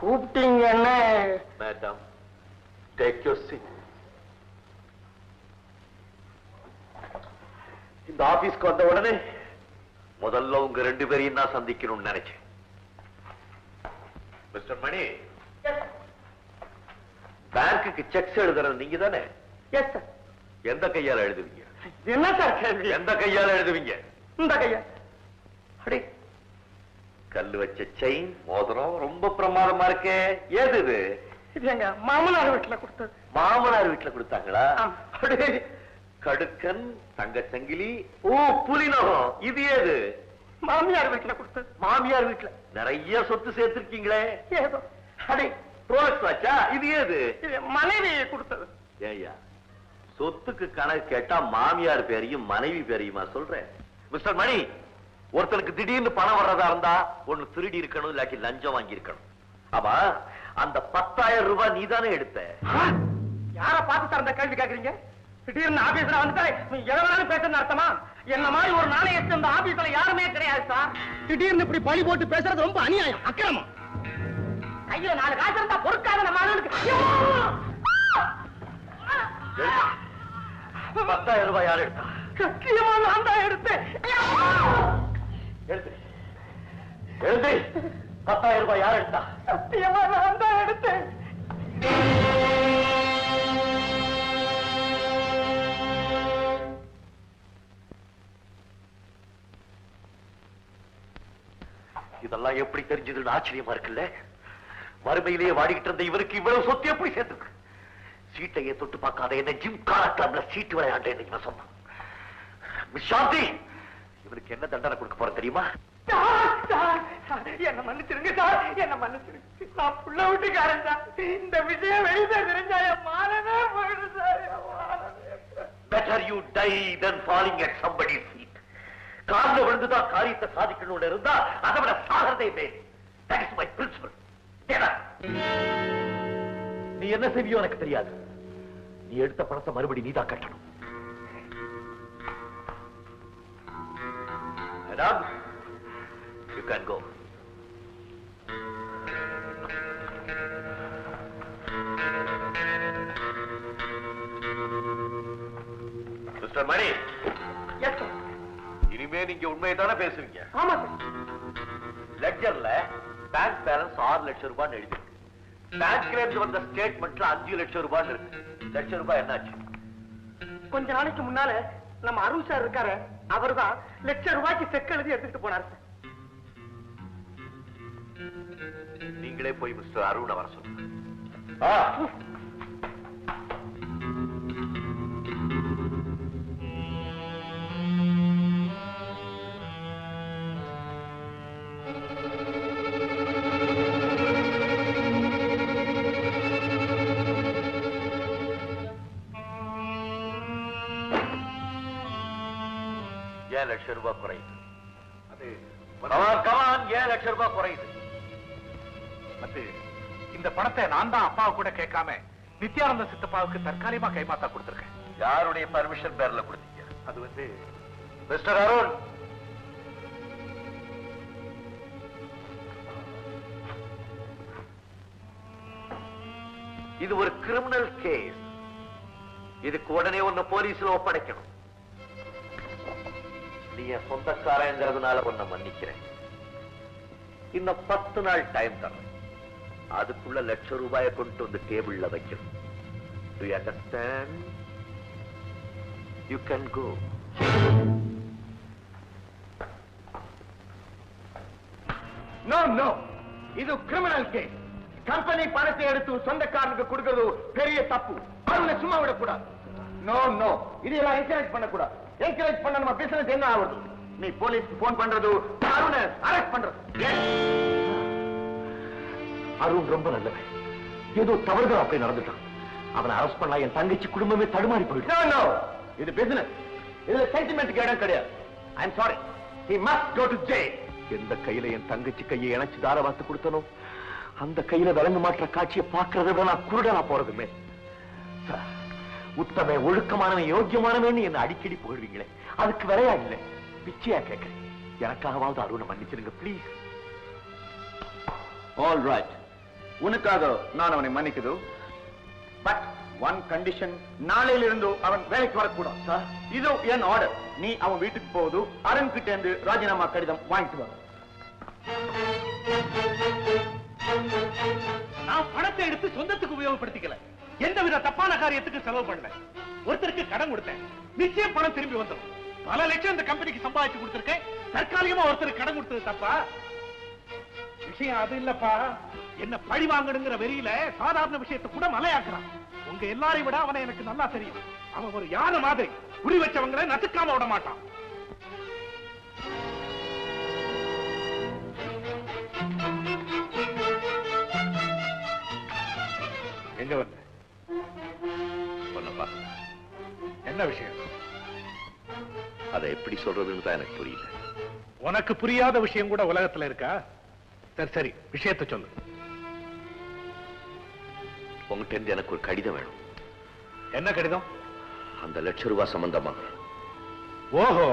கூப்பிட்டீங்கன்னு. Madam take your seat இந்த ஆபீஸ்க்கு வந்த உடனே முதல்ல உங்க ரெண்டு பேரையும் நான் சந்திக்கணும்னு நினைச்சேன். மிஸ்டர் மணி பேங்க்குக்கு செக்ஸ் எழுதுறது நீங்க தானே எந்த கையால எழுதுவீங்க? என்ன சார் எந்த கையால எழுதுவீங்க? இந்த கையா கல்லு வச்ச செயின் மோதிரம் ரொம்ப பிரமாதமா இருக்கே. ஏது இது? இது எங்க மாமனார் வீட்டுல கொடுத்தது. மாமனார் வீட்டுல கொடுத்தாங்களா? கடுக்கன் தங்க சங்கிலி ஓ புலிநகம். இது ஏது? மாமியார் வீட்டுல கொடுத்தது. மாமியார் வீட்டுல. நிறைய சொத்து சேர்த்திருக்கீங்களே. ஏதோ. அடே ரோலக்ஸ் வாச்சா இது ஏது? மனைவி கொடுத்தது. ஏய்யா சொத்துக்கு கணக்கு கேட்டா மாமியார் பேரையும் மனைவி பேரையுமா சொல்றேன்? மிஸ்டர் மணி ஒருத்தனுக்கு திடீர்னு பணம் வர்றதா இருந்தா ஒண்ணு திருடி இருக்கணும் இல்லாட்டி லஞ்சம் வாங்கி இருக்கணும் ஆமா அந்த பத்தாயிரம் ரூபாய் நீதானே எடுத்த? யார பார்த்து சார் இந்த கேள்வி கேக்குறீங்க? திடீர்னு ஆபீஸ்ல வந்துட்டா நீ வேணாலும் பேசுறது அர்த்தமா? என்ன மாதிரி ஒரு நாணயத்தை இந்த ஆபீஸ்ல யாருமே கிடையாது சார். திடீர்னு இப்படி பழி போட்டு பேசுறது ரொம்ப அநியாயம் அக்கிரமம். கையில நாலு காசு இருந்தா பொறுக்காத நம்ம பத்தாயிரம் ரூபாய் யார் எடுத்தா? சத்தியமா நான் தான் எடுத்தேன். எழுது எழுது பத்தாயிரம் ரூபாய் யார் எடுத்தா? சத்தியமா நான் தான் எடுத்தேன். இதெல்லாம் எப்படி தெரிஞ்சதுன்னு ஆச்சரியமா இருக்குல்ல? வறுமையிலேயே வாடிக்கிட்டு இருந்த இவருக்கு இவ்வளவு சொத்து எப்படி சேர்ந்துருக்கு. சீட்டையே தொட்டு பார்க்காத என்ன ஜிம் கார கிளப்ல சீட்டு விளையாண்டேன்னு இவன் சொன்னான். மிஸ் சாந்தி! இவனுக்கு என்ன தண்டனை கொடுக்க போற தெரியுமா? என்ன மன்னிச்சிருங்க சார் என்ன மன்னிச்சிருங்க. நான் புள்ள வீட்டுக்காரன் சார். இந்த விஷயம் வெளியில தெரிஞ்சா என் மானமே போயிடும் sir. Better you die then falling at somebody seat காலில் விழுந்துதான் காரியத்தை சாதிக்கணும்னு இருந்தா அதை விட சாகிறதே மேல். தட் இஸ் மை பிரின்சிபல் நீ என்ன செய்வியோ எனக்கு தெரியாது. நீ எடுத்த பணத்தை மறுபடி நீதான் கட்டணும். Madam you can go mister Mani Yes, sir. இனிமே நீங்க உண்மையை தானே பேசுவீங்க. ஆமா லெட்ஜர்ல பேங்க் பேலன்ஸ் ஆறு லட்சம் ரூபாய் எழுதி பேங்க்ல இருந்து வந்த ஸ்டேட்மெண்ட்ல அஞ்சு லட்சம் ரூபாய் இருக்கு. லட்சம் ரூபாய் என்னாச்சு? கொஞ்ச நாளைக்கு முன்னால நம்ம அருண் சார் இருக்காரு. அவர்தான் லட்சம் ரூபாய்க்கு செக் எழுதி எடுத்துட்டு போனார் சார். நீங்களே போய் மிஸ்டர் அருண வர சொல்லுங்க. ஏன் லட்சம் ரூபாய் குறையுது. இந்த பணத்தை நான் தான் அப்பாவை கூட கேட்காம நித்யானந்த சித்தப்பாவுக்கு தற்காலிகமா கைமாத்தா கொடுத்திருக்கேன். யாருடைய பர்மிஷன் பேர்ல கொடுத்தீங்க? அது வந்து மிஸ்டர் அருண். இது ஒரு கிரிமினல் கேஸ் இதுக்கு உடனே ஒன்னு போலீஸ்ல ஒப்படைக்கணும். நீ என் சொந்தக்காரங்கிறதுனால உன்னை மன்னிக்கிறேன். இன்னும் பத்து நாள் டைம் தரேன். அதுக்குள்ள லட்சம் ரூபாயை கொண்டு வந்து டேபிள்ல வைக்கணும். Do understand you can go no no இது கிரிமினல் கேஸ் கம்பெனி பணத்தை எடுத்து சொந்தக்காரனுக்கு கொடுக்கிறது பெரிய தப்பு. அவனை சும்மா விடக்கூடாது. நோ நோ இதெல்லாம் என்கரேஜ் பண்ணக்கூடாது. என்கரேஜ் பண்ண நம்ம பிசினஸ் என்ன ஆகுது? நீ போலீஸ்க்கு போன் பண்றது அருணை அரெஸ்ட் பண்றது. அருண் ரொம்ப நல்லவன். ஏதோ தவறுதல் அப்படி நடந்துட்டான். அவனை அரெஸ்ட் பண்ணா என் தங்கச்சி குடும்பமே தடுமாறி போயிடும். இது பிசினஸ் இதுல சென்டிமெண்ட் இடம் கிடையாது. I am sorry he must go to jail எந்த கையில என் தங்கச்சி கையை இணைச்சு தார வாத்து கொடுத்தனோ அந்த கையில விலங்கு மாற்ற காட்சியை பார்க்கறத விட நான் குருடனா போறதுமே. சார், உத்தம ஒழுக்கமானவன் யோக்கியமானவன் என்ன அடிக்கடி புகழ்வீங்களே? அதுக்கு விலையா இல்லை? பிச்சையா கேட்கிறேன். எனக்காகவாவது அருணை மன்னிச்சிருங்க ப்ளீஸ் ஆல் ரைட் உனக்காக நான் அவனை மன்னிக்குது பட் ஒன் கண்டிஷன் நாளையிலிருந்து அவன் வேலைக்கு வரக்கூடாது. சார் இது என் ஆர்டர் நீ அவன் வீட்டுக்கு போகுது அருண் கிட்ட இருந்து ராஜினாமா கடிதம் வாங்கிட்டு வர நான் பணத்தை எடுத்து சொந்தத்துக்கு உபயோகப்படுத்திக்கல. எந்தவித தப்பான காரியத்துக்கு செலவு பண்ணல. ஒருத்தருக்கு கடன் கொடுத்தேன். நிச்சயம் பணம் திரும்பி வந்துடும். பல லட்சம் இந்த கம்பெனிக்கு சம்பாதிச்சு கொடுத்திருக்கேன். தற்காலிகமா ஒருத்தருக்கு கடன் கொடுத்தது தப்பா? விஷயம் அது இல்லப்பா. என்ன பழி வாங்கணுங்கிற வெறியில சாதாரண விஷயத்தை கூட மலையாக்குறான். உங்க எல்லாரையும் விட அவனை எனக்கு நல்லா தெரியும். அவன் ஒரு யானை மாதிரி. புரி வச்சவங்களை நசுக்காம விட மாட்டான். எங்க வந்த? சொன்னப்பா என்ன விஷயம்? அதை எப்படி சொல்றதுன்னு தான் எனக்கு புரியல. உனக்கு புரியாத விஷயம் கூட உலகத்துல இருக்கா? சரி சரி விஷயத்தை சொல்லு. உங்ககிட்ட இருந்து எனக்கு ஒரு கடிதம் வேணும். என்ன கடிதம்? அந்த லட்ச ரூபாய் சம்பந்தமா. ஓஹோ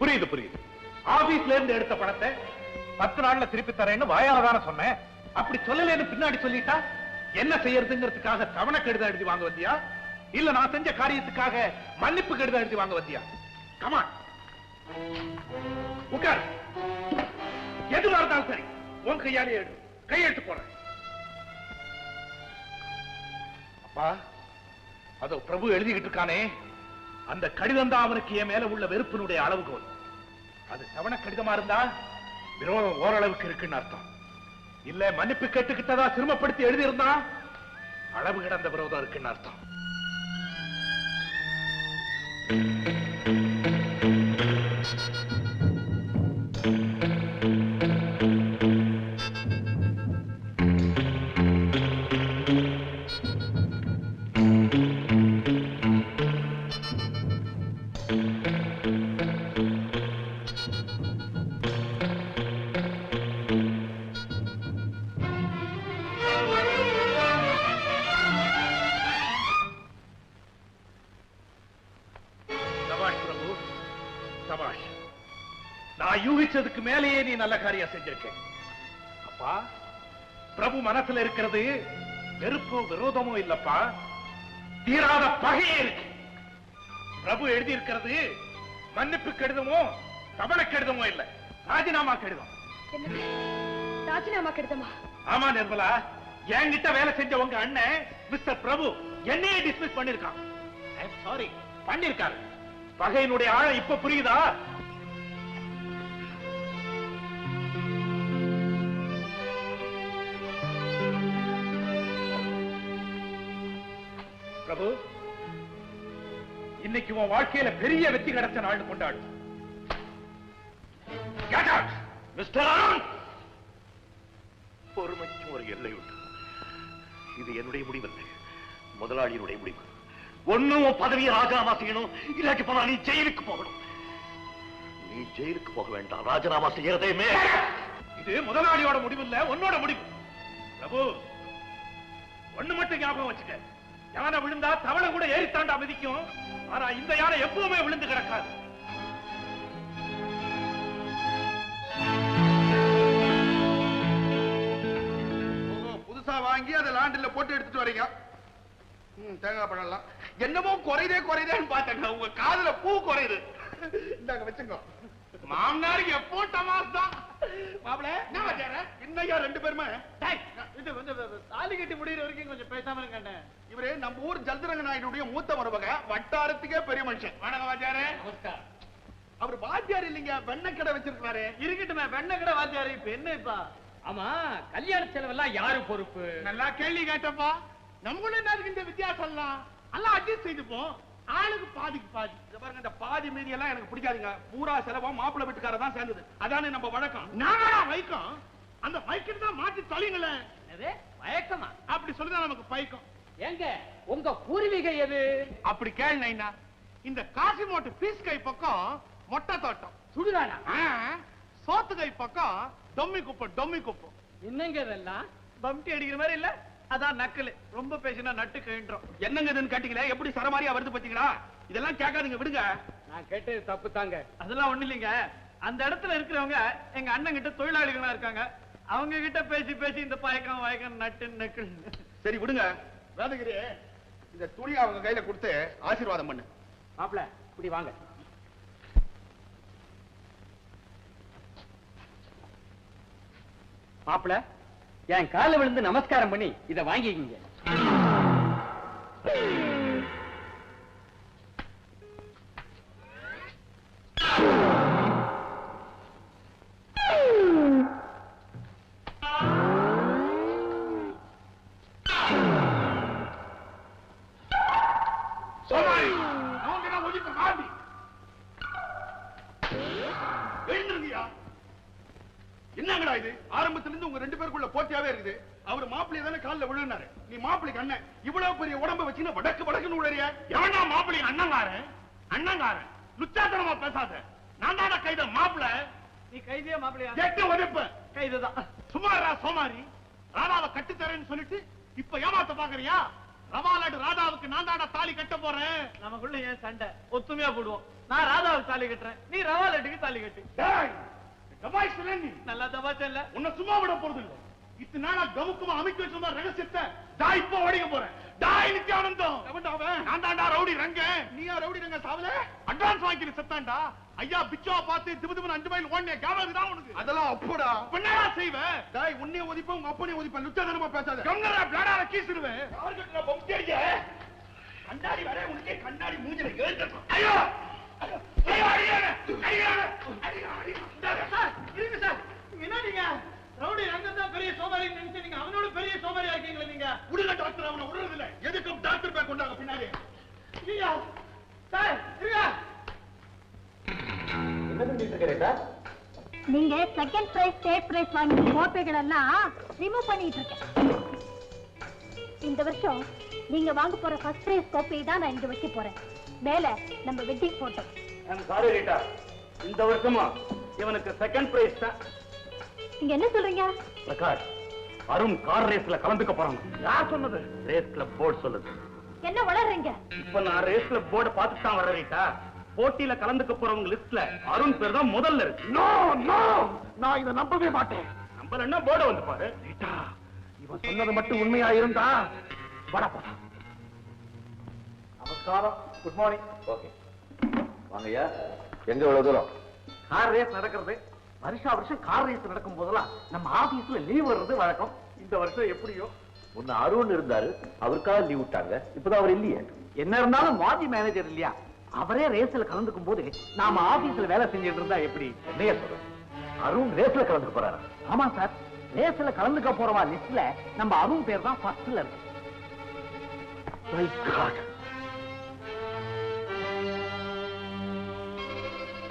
புரியுது புரியுது. ஆபீஸ்ல இருந்து எடுத்த பணத்தை பத்து நாள்ல திருப்பி தரேன்னு வாயால தானே சொன்னேன். அப்படி சொல்லலைன்னு பின்னாடி சொல்லிட்டா? என்ன செய்யறதுங்கிறதுக்காக தவணை கடிதம் எழுதி வாங்க வந்தியா? இல்ல நான் செஞ்ச காரியத்துக்காக மன்னிப்பு கடிதம் எழுதி வாங்க வந்தியா? கமான் உட்கார். எதுவா இருந்தாலும் சரி. உன் கையாலே எடு. கையெழுத்து போறேன் அப்பா அதோ பிரபு எழுதிக்கிட்டு இருக்கானே. அந்த கடிதம் தான் அவனுக்கு என் மேல உள்ள வெறுப்பினுடைய அளவுகோல். அது தவண கடிதமா இருந்தா விரோதம் ஓரளவுக்கு இருக்குன்னு அர்த்தம். இல்ல மன்னிப்பு கேட்டுக்கிட்டதா சிரமப்படுத்தி எழுதியிருந்தா? அளவு கிடந்த விரோதம் இருக்குன்னு அர்த்தம். நான் யூகிச்சதுக்கு மேலேயே நீ நல்ல காரியம் செஞ்சிருக்க. அப்பா பிரபு மனசுல இருக்கிறது வெறுப்போ விரோதமோ இல்லப்பா. தீராத பகையே இருக்கு. பிரபு எழுதி இருக்கிறது மன்னிப்பு கடிதமோ தவணை கடிதமோ இல்ல. ராஜினாமா கடிதம். ராஜினாமா கடிதமா? ஆமா நிர்மலா என்கிட்ட வேலை செஞ்ச உங்க அண்ணன் மிஸ்டர் பிரபு என்னையே டிஸ்மிஸ் பண்ணிருக்கான் சாரி பண்ணிருக்காரு பகையினுடைய ஆழம் இப்ப புரியுதா? இன்னைக்கு உன் வாழ்க்கையில பெரிய வெற்றி கிடைச்ச நாள் கொண்டாடு! மிஸ்டர் அருண் பொறுமைக்கும் ஒரு எல்லை உண்டு. இது என்னுடைய முடிவல்ல. முதலாளியினுடைய முடிவு. உன் பதவியை ராஜினாமா செய்யணும். இல்லாட்டி போனா நீ ஜெயிலுக்கு போகணும். நீ ஜெயிலுக்கு போக வேண்டாம். ராஜினாமா செய்யறதே மே இது முதலாளியோட முடிவு இல்ல உன்னோட முடிவு. பிரபு ஒண்ணு மட்டும் ஞாபகம் வச்சுக்க. யானை விழுந்தா தவளை கூட ஏறி தாண்டா மிதிக்கும். ஆனா இந்த யானை எப்பவுமே விழுந்து கிடக்காது. புதுசா வாங்கி அதை லாண்டில் போட்டு எடுத்துட்டு வரீங்க. தேங்காய் பழம்லாம். என்னமோ குறையுதே குறையுதேன்னு பார்த்தேங்க. உங்க காதுல பூ குறையுது. இந்தாங்க வச்சுங்க மாமனாருக்கு எப்போ டமாஸ் தான். மாப்பிள என்ன வச்சார? இன்னையா ரெண்டு பேருமே? இது வந்து தாலி கட்டி முடியிற வரைக்கும் கொஞ்சம் பேசாம இருங்க இவரு நம்ம ஊர் ஜல்தரங்க நாயுடைய மூத்த மருமக வட்டாரத்துக்கே பெரிய மனுஷன். வணக்கம் வாத்தியாரே. நமஸ்கார் அவர் வாத்தியார் இல்லைங்க வெண்ணெய் கடை வச்சிருக்காரு இருக்கட்டுமே வெண்ண கடை வாத்தியாரு இப்ப என்ன இப்ப? ஆமா கல்யாண செலவெல்லாம் யாரு பொறுப்பு? நல்லா கேள்வி கேட்டப்பா. நம்மளும் என்ன இருக்கு இந்த வித்தியாசம் எல்லாம் எல்லாம் அட்ஜஸ்ட் செய்துப்போம். ஆளுக்கு பாதிக்கு பாதி. இத பாருங்க இந்த பாதி மீதி எல்லாம் எனக்கு பிடிக்காதுங்க. பூரா செலவா மாப்பிள்ளை வீட்டுக்காரர் தான் சேர்ந்தது. அதானே நம்ம வழக்கம். நாங்களா வைக்கம்? அந்த வைக்கிட்டு தான் மாத்தி தொலைங்களேன் மயக்கமா? அப்படி சொல்லுதான் நமக்கு பைக்கம். எங்க உங்க பூர்வீகம் எது? அப்படி கேள் நைனா இந்த காசிமோட்டு பீஸ் கை பக்கம் மொட்டை தோட்டம். ஆ, சோத்து கை பக்கம் டொம்மி குப்பம் டொம்மி குப்பம். என்னங்க இதெல்லாம்? பம்டி அடிக்கிற மாதிரி இல்ல? அதான் நக்கலு. ரொம்ப பேசினா நட்டு கழின்றோம் என்னங்க இதுன்னு கேட்டீங்களே? எப்படி சரமாரியா வருது பாத்தீங்களா? இதெல்லாம் கேட்காதீங்க விடுங்க. நான் கேட்டது தப்பு தாங்க. அதெல்லாம் ஒண்ணு இல்லைங்க. அந்த இடத்துல இருக்கிறவங்க எங்க அண்ணன் கிட்ட தொழிலாளிகளா இருக்காங்க. அவங்க கிட்ட பேசி பேசி இந்த பயக்கம் வயக்கம் நட்டு நக்கு சரி விடுங்க. வேதகிரி இந்த துணி அவங்க கையில கொடுத்து ஆசீர்வாதம் பண்ணு. மாப்பிள இப்படி வாங்க. மாப்பிள? என் கால விழுந்து நமஸ்காரம் பண்ணி இதை வாங்கிக்கிங்க. என்னங்கடா இது ஆரம்பத்துல இருந்து உங்க ரெண்டு பேருக்குள்ள போட்டியாவே இருக்குது. அவர் மாப்பிள்ளை தானே கால்ல விழுனாரு நீ மாப்பிள்ளைக்கு அண்ணன். இவ்வளவு பெரிய உடம்ப வச்சுன்னு வடக்கு வடக்குன்னு உளறிய எவனா மாப்பிள்ளை அண்ணங்காரன் அண்ணங்காரன் லுச்சாத்தனமா பேசாத. நான் தானே கைத மாப்பிள்ள. நீ கைதியா மாப்பிளையா எட்டு உதைப்ப. கைதுதான். சுமாரா சோமாரி. ராதாவை கட்டுத்தரேன்னு சொல்லிட்டு இப்ப ஏமாத்த பாக்குறியா? ரவாலாடு ராதாவுக்கு நான் தாடா தாலி கட்ட போறேன். நமக்குள்ள ஏன் சண்டை? ஒத்துமையா போடுவோம். நான் ராதாவுக்கு தாலி கட்டுறேன். நீ ரவாலட்டுக்கு தாலி கட்டு. தபாய் சொல்ல நீ நல்லா தபாச்சா இல்ல உன்னை சும்மா விட போறது இல்ல. இத்தனை நாளா கவுக்குமா அமைக்க வச்சிருந்த ரகசியத்தை டா இப்போ ஓடிக்க போறேன். டாய் நித்யானந்தம் நான் தான்டா ரவுடி ரங்க. நீயா ரவுடி ரங்க சாவல? அட்வான்ஸ் வாங்கிட்டு செத்தான்டா. ஐயா பிச்சா பார்த்து திபு திபுன்னு அஞ்சு மைல் ஓடனே கேவலம் தான் உனக்கு. அதெல்லாம் அப்படா. என்னடா செய்வ? டாய் உன்னைய ஒதிப்ப உங்க அப்பனைய ஒதிப்ப லுச்சாதனமா பேசாத. கம்னரா பிளாடால கீசிடுவேன் யாருக்கு நான் பொம்டிய கண்ணாடி வர உனக்கே கண்ணாடி மூஞ்சில ஏறிட்டோம் ஐயோ! நீங்க தான் பெரிய பெரிய உடுங்க டாக்டர் டாக்டர் சார் நீங்க செகண்ட் பிரைஸ் தேர்ட் பிரைஸ் வாங்கின கோப்பைகள் எல்லாம் ரிமூவ் பண்ணிட்டு இருக்கேன். இந்த வருஷம் நீங்க வாங்க போற ஃபர்ஸ்ட் பிரைஸ் கோப்பையை தான் நான் இங்க வைக்க போறேன். மேல நம்ம வெட்டிங் போட்டோ சாரி ரீட்டா இந்த வருஷமா இவனுக்கு செகண்ட் பிரைஸ் தான். நீங்க என்ன சொல்றீங்க? பிரகாஷ் அருண் கார் ரேஸ்ல கலந்துக்க போறான். யார் சொன்னது? ரேஸ் கிளப் போர்டு சொல்லுது. என்ன வளர்றீங்க? இப்ப நான் ரேஸ் கிளப் போர்டு பார்த்துட்டு தான் வர ரீட்டா போட்டியில கலந்துக்க போறவங்க லிஸ்ட்ல அருண் பேர் தான் முதல்ல இருக்கு. நோ நோ நான் இதை நம்பவே மாட்டேன். நம்ம என்ன போர்டு வந்து பாரு. ரீட்டா இவன் சொன்னது மட்டும் உண்மையா இருந்தா வட போடா. நமஸ்காரம் குட் மார்னிங் ஓகே வாங்கய்யா. எங்க இவ்வளவு தூரம்? கார் ரேஸ் நடக்கிறது. வருஷா வருஷம் கார் ரேஸ் நடக்கும் போதெல்லாம் நம்ம ஆபீஸ்ல லீவ் வர்றது வழக்கம். இந்த வருஷம் எப்படியோ? முன்ன அருண் இருந்தாரு. அவருக்காக லீவ் விட்டாங்க. இப்பதான் அவர் இல்லையே. என்ன இருந்தாலும் மாஜி மேனேஜர் இல்லையா? அவரே ரேஸ்ல கலந்துக்கும் போது நாம ஆபீஸ்ல வேலை செஞ்சுட்டு இருந்தா எப்படி? என்னைய சொல்ற அருண் ரேஸ்ல கலந்துக்க போறாரா? ஆமா சார் ரேஸ்ல கலந்துக்க போறவா லிஸ்ட்ல நம்ம அருண் பேர் தான் ஃபர்ஸ்ட்ல இருக்கு.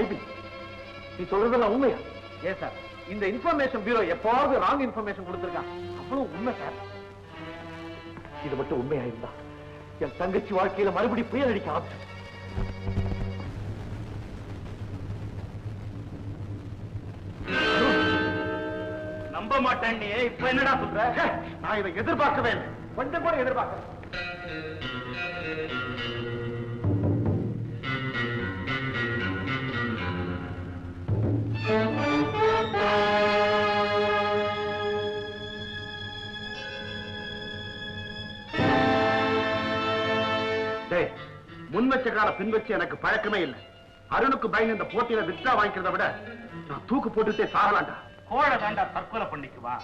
ஐபி நீ சொல்றதெல்லாம் உண்மையா? ஏ சார்? இந்த இன்ஃபர்மேஷன் பியூரோ எப்பவாவது ராங் இன்ஃபர்மேஷன் கொடுத்திருக்கான் அவ்வளவு உண்மை சார். இது மட்டும் உண்மையா இருந்தா என் தங்கச்சி வாழ்க்கையில மறுபடியும் புயல் அடிக்க ஆரம்பிச்சு நம்ப மாட்டேன் இப்ப என்னடா சொல்ற? நான் இதை எதிர்பார்க்கவே இல்லை. கொஞ்சம் கூட எதிர்பார்க்க முன் வச்ச கால பின் வச்சு எனக்கு பழக்கமே இல்லை. அருணுக்கு பயந்து இந்த போட்டியில வித்ரா வாங்கிக்கிறத விட நான் தூக்கு போட்டுட்டே சாகலாண்டா கோழை தாண்டா தற்கொலை பண்ணிக்குவா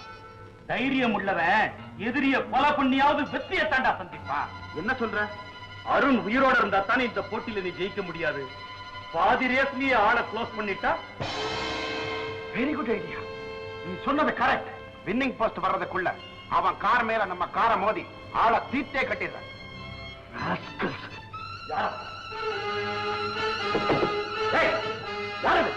தைரியம் உள்ளவன் எதிரிய கொலை பண்ணியாவது வெற்றியை தாண்டா சந்திப்பா. என்ன சொல்ற? அருண் உயிரோட இருந்தா தானே இந்த போட்டியில நீ ஜெயிக்க முடியாது. பாதி ரேஸ்லயே ஆளை க்ளோஸ் பண்ணிட்டா? வெரி குட் ஐடியா நீ சொன்னது கரெக்ட் வின்னிங் போஸ்ட் வர்றதுக்குள்ள அவன் கார் மேல நம்ம காரை மோதி ஆளை தீத்தே கட்டிடுறேன். யார்? யார்